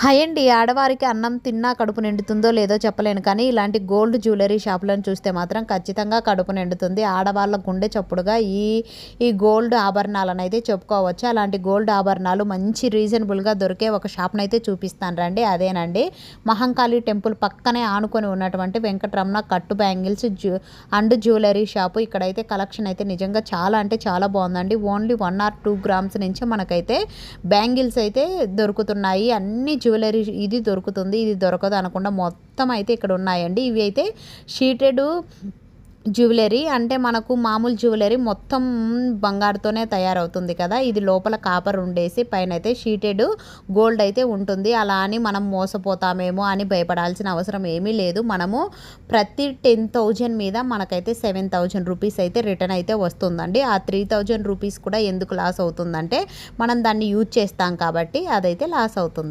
Hi అండి ఆడవారికి అన్నం తిన్నా కడుపు నిండుతుందో లేదో చెప్పలేను కానీ ఇలాంటి గోల్డ్ జ్యువెలరీ షాపులను చూస్తే మాత్రం ఖచ్చితంగా కడుపు నిండుతుంది. ఆడవాళ్ళ గుండె చప్పుడుగా ఈ ఈ గోల్డ్ ఆభరణాలను అయితే చెప్పుకోవచ్చు. అలాంటి గోల్డ్ ఆభరణాలు మంచి రీజనబుల్గా దొరికే ఒక షాప్ను అయితే చూపిస్తాను రండి. అదేనండి మహంకాళి టెంపుల్ పక్కనే ఆనుకొని ఉన్నటువంటి వెంకటరమణ కట్టు bangles jew and jewellery shop. ఇక్కడైతే కలెక్షన్ అయితే నిజంగా చాలా అంటే చాలా బాగుందండి. Only one or two grams నుంచి మనకైతే బ్యాంగిల్స్ అయితే దొరుకుతున్నాయి. అన్ని జ్యువెలరీ ఇది దొరుకుతుంది ఇది దొరకదు అనకుండా మొత్తం అయితే ఇక్కడ ఉన్నాయండి. ఇవి అయితే షీటెడ్ జ్యువెలరీ అంటే మనకు మామూలు జ్యువెలరీ మొత్తం బంగారుతోనే తయారవుతుంది కదా. ఇది లోపల కాపర్ ఉండేసి పైన అయితే షీటెడ్ గోల్డ్ అయితే ఉంటుంది. అలా అని మనం మోసపోతామేమో అని భయపడాల్సిన అవసరం ఏమీ లేదు. మనము ప్రతి టెన్ థౌజండ్ మీద మనకైతే సెవెన్ థౌజండ్ రూపీస్ అయితే రిటర్న్ అయితే వస్తుందండి. ఆ త్రీ థౌజండ్ రూపీస్ కూడా ఎందుకు లాస్ అవుతుందంటే మనం దాన్ని యూజ్ చేస్తాం కాబట్టి అదైతే లాస్ అవుతుంది.